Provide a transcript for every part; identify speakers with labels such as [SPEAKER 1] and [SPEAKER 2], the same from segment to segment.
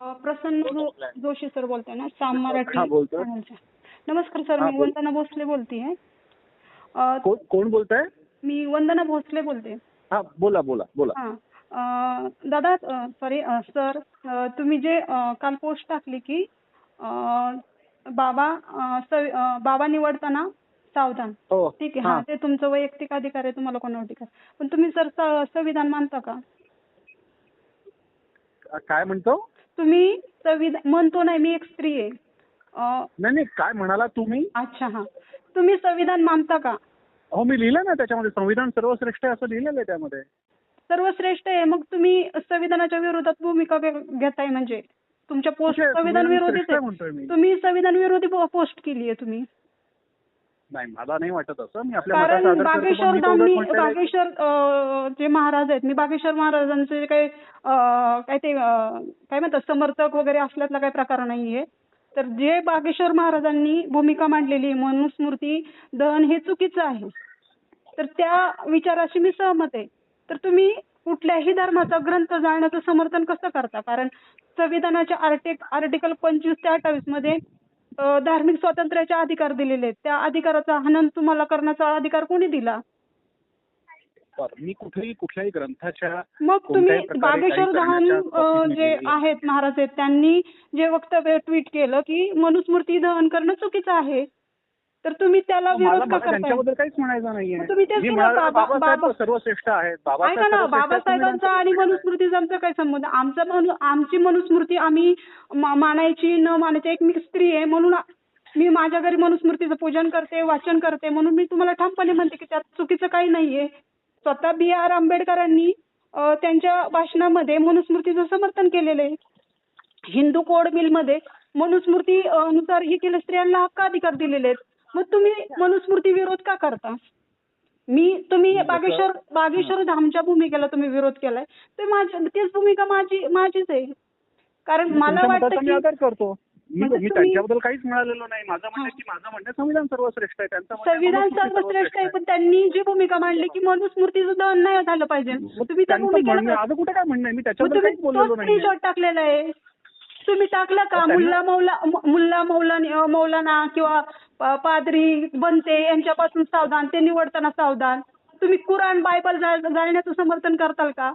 [SPEAKER 1] प्रसन्न जो- जोशी सर बोलताय ना साम मराठी
[SPEAKER 2] हा.
[SPEAKER 1] नमस्कार सर
[SPEAKER 2] हा,
[SPEAKER 1] मी. वंदना भोसले बोलतीये.
[SPEAKER 2] कोण बोलताय?
[SPEAKER 1] मी वंदना भोसले बोलते.
[SPEAKER 2] हा बोला बोला बोला.
[SPEAKER 1] हा दादा सॉरी सर तुम्ही जे काल पोस्ट टाकली की बाबा बाबा निवडताना सावधान.
[SPEAKER 2] हो
[SPEAKER 1] ठीक आहे हा. ते तुमचं वैयक्तिक अधिकार आहे तुम्हाला कोणावर टीका पण तुम्ही सर संविधान मानता का
[SPEAKER 2] काय म्हणतो?
[SPEAKER 1] तुम्ही संविधान म्हणतो नाही मी एक स्त्री आहे. अ,
[SPEAKER 2] नाही नाही काय म्हणाला तुम्ही?
[SPEAKER 1] अच्छा हा. तुम्ही संविधान मानता का?
[SPEAKER 2] हो मी लिहिलं ना त्याच्यामध्ये संविधान सर्वश्रेष्ठ आहे असं लिहिलेलं आहे त्यामध्ये.
[SPEAKER 1] सर्वश्रेष्ठ आहे मग तुम्ही संविधानाच्या विरोधात भूमिका घे- घेताय म्हणजे. तुमच्या पोस्ट
[SPEAKER 2] कुठे?
[SPEAKER 1] संविधान
[SPEAKER 2] संविधान
[SPEAKER 1] विरोधीच
[SPEAKER 2] श्रेष्ठ आहे म्हणतोय मी.
[SPEAKER 1] आहे तुम्ही संविधान विरोधी पोस्ट केली आहे तुम्ही.
[SPEAKER 2] नाही मला नाही वाटत असं. मी आपल्या मताचा
[SPEAKER 1] कारण
[SPEAKER 2] आदर करतो, पण
[SPEAKER 1] बागेश्वर
[SPEAKER 2] मी तेवढंच
[SPEAKER 1] धामनी
[SPEAKER 2] म्हटलेलं आहे की-
[SPEAKER 1] बागेश्वर अं, जे महाराज आहेत मी बागेश्वर महाराजांचे काही अं, काय ते अं, काय म्हणतात समर्थक वगैरे असल्यातला काही प्रकार नाहीये. तर जे बागेश्वर महाराजांनी भूमिका मांडलेली आहे, मनुस्मृती दहन हे चुकीचं आहे. तर त्या विचाराशी मी सहमत आहे. तर तुम्ही कुठल्याही धर्माचा ग्रंथ जाळण्याचं समर्थन कसं करता? कारण संविधानाच्या आर्टिक आर्टिकल पंचवीस ते अठ्ठावीसमध्ये धार्मिक स्वातंत्र्याचे अधिकार दिलेले आहेत. त्या अधिकाराचा हनन तुम्हाला करण्याचा अधिकार कोणी दिला?
[SPEAKER 2] मी कुठेही कुठल्याही ग्रंथाच्या
[SPEAKER 1] मग तुम्ही बागेश्वर
[SPEAKER 2] बाबतीत
[SPEAKER 1] जे आहेत महाराज आहेत त्यांनी जे वक्तव्य ट्विट केलं की मनुस्मृती दहन करणं चुकीचं आहे. तर तुम्ही त्याला विरोध का करताय?
[SPEAKER 2] काहीच म्हणायचं नाहीये. सर्वश्रेष्ठ आहेत.
[SPEAKER 1] ऐका ना बाबासाहेबांचा आणि
[SPEAKER 2] आहे.
[SPEAKER 1] मनुस्मृतीचा आमचा काय संबंध? आमचा मनु आमची मनुस्मृती आम्ही मानायची न मानायची एक मी स्त्री आहे म्हणून मी माझ्या घरी मनुस्मृतीचं पूजन करते वाचन करते म्हणून मी तुम्हाला ठामपणे म्हणते की त्यात चुकीचं काही नाहीये. स्वतः बी आर आंबेडकरांनी त्यांच्या भाषणामध्ये मनुस्मृतीचं समर्थन केलेलं आहे. हिंदू कोड बिलमध्ये मनुस्मृती अं, नुसार हे केलं स्त्रियांना हक्क अधिकार दिलेले आहेत. मग तुम्ही मनुस्मृती विरोध का करता? मी तुम्ही बागेश्वर बागेश्वर धामच्या भूमिकेला तुम्ही विरोध केलाय. तर माझी तीच भूमिका माझी माझीच आहे. कारण मला वाटतं
[SPEAKER 2] करतो. मी
[SPEAKER 1] म्हणजे
[SPEAKER 2] त्यांच्याबद्दल काहीच म्हणालेलो नाही. माझं म्हणणं की माझं म्हणणं संविधान सर्वश्रेष्ठ आहे. त्यांचं
[SPEAKER 1] संविधान
[SPEAKER 2] मनुस्मृती
[SPEAKER 1] सर्वश्रेष्ठ आहे पण त्यांनी जी भूमिका मांडली की मनुस्मृतीचं दहन नाही झालं पाहिजे. तुम्ही त्या भूमिकेला
[SPEAKER 2] माझं कुठे काय म्हणणं मी त्याच्याबद्दल
[SPEAKER 1] तुम्ही
[SPEAKER 2] काहीच बोललेलो
[SPEAKER 1] तो
[SPEAKER 2] नाही
[SPEAKER 1] टाकलेला आहे. तुम्ही टाकला का? मुल्ला मौला मुल्ला मौलाना मौलाना किंवा पादरी बनते यांच्यापासून सावधान ते निवडताना सावधान. तुम्ही कुराण बायबल जाळण्याचं समर्थन करताल का?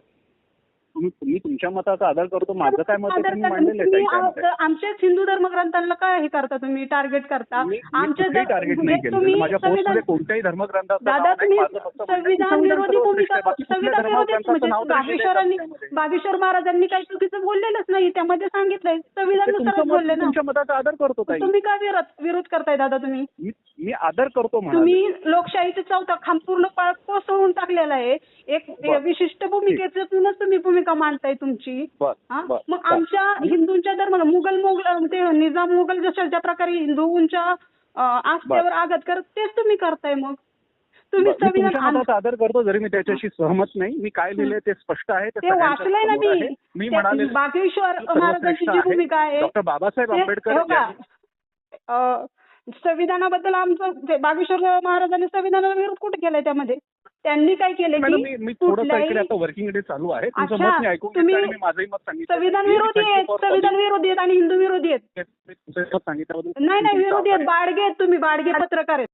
[SPEAKER 2] मी तुमच्या मताचा आदर करतो माझं काय मत आहे ते मी मांडलेलं आहे
[SPEAKER 1] तुम्ही
[SPEAKER 2] त्याच्यामध्ये.
[SPEAKER 1] आ- आमच्याच हिंदू धर्मग्रंथांना काय हे करता तुम्ही टार्गेट करता
[SPEAKER 2] मी
[SPEAKER 1] आमच्या
[SPEAKER 2] कुठेही टार्गेट
[SPEAKER 1] म्हणजे
[SPEAKER 2] नाही केलं
[SPEAKER 1] तुम्ही
[SPEAKER 2] माझ्या
[SPEAKER 1] संविधान-
[SPEAKER 2] पोस्टमध्ये कोणत्याही धर्मग्रंथाचं नाव
[SPEAKER 1] दादा
[SPEAKER 2] नाही.
[SPEAKER 1] तुम्ही
[SPEAKER 2] माझं फक्त म्हणणं आहे की
[SPEAKER 1] संविधान विरोधी
[SPEAKER 2] सर्वश्रेष्ठ
[SPEAKER 1] भूमिका
[SPEAKER 2] आहे. बाकी कुठल्या
[SPEAKER 1] संविधान विरोधी
[SPEAKER 2] धर्मग्रंथाचं नाव
[SPEAKER 1] म्हणजे
[SPEAKER 2] तरी
[SPEAKER 1] बागेश्वरांनी
[SPEAKER 2] त्यामध्ये?
[SPEAKER 1] बागेश्वर महाराजांनी काही चुकीचं बोललेलंच नाही त्यामध्ये सांगितलंय
[SPEAKER 2] ते तुमचं
[SPEAKER 1] बोलले ना
[SPEAKER 2] तुमच्या मताचा आदर करतो ताई
[SPEAKER 1] तुम्ही काय विरोध विरोध करताय दादा तुम्ही
[SPEAKER 2] मी मी आदर करतो म्हणा
[SPEAKER 1] तुम्ही लोकशाहीचा चौथा खांब पूर्ण पाळ कोसळून टाकलेला आहे एक. विशिष्ट भूमिकेतूनच तुम्ही भूमिका मांडताय तुमची. मग. आमच्या हिंदूंच्या धर्माला मुघल मुघल ते निजाम मुघल जशा ज्या प्रकारे हिंदूंच्या आस्थेवर आघात करत तेच तुम्ही करताय मग. तुम्ही संविधान
[SPEAKER 2] आदर करतो जरी मी त्याच्याशी सहमत नाही. मी काय लिहिलंय ते स्पष्ट आहे
[SPEAKER 1] ते वाचलंय ना मी.
[SPEAKER 2] मी म्हणाले
[SPEAKER 1] बागेश्वर महाराजांची जी भूमिका आहे
[SPEAKER 2] डॉक्टर बाबासाहेब आंबेडकर
[SPEAKER 1] हो संविधानाबद्दल आमचं बागेश्वर महाराजांनी संविधानाला विरोध कुठे केलाय त्यामध्ये? त्यांनी काय केले की
[SPEAKER 2] मी मी थोडंसं
[SPEAKER 1] कुठल्याही-
[SPEAKER 2] ऐकलं आता वर्किंग डे चालू आहे तुमचं मत मी ऐकून
[SPEAKER 1] तुम्ही
[SPEAKER 2] माझंही मत सांगितलं
[SPEAKER 1] संविधान विरोधी आहेत संविधान. विरोधी आहेत आणि हिंदू विरोधी आहेत नाही नाही विरोधी आहेत. बाडगे आहेत तुम्ही बाडगे पत्रकार आहेत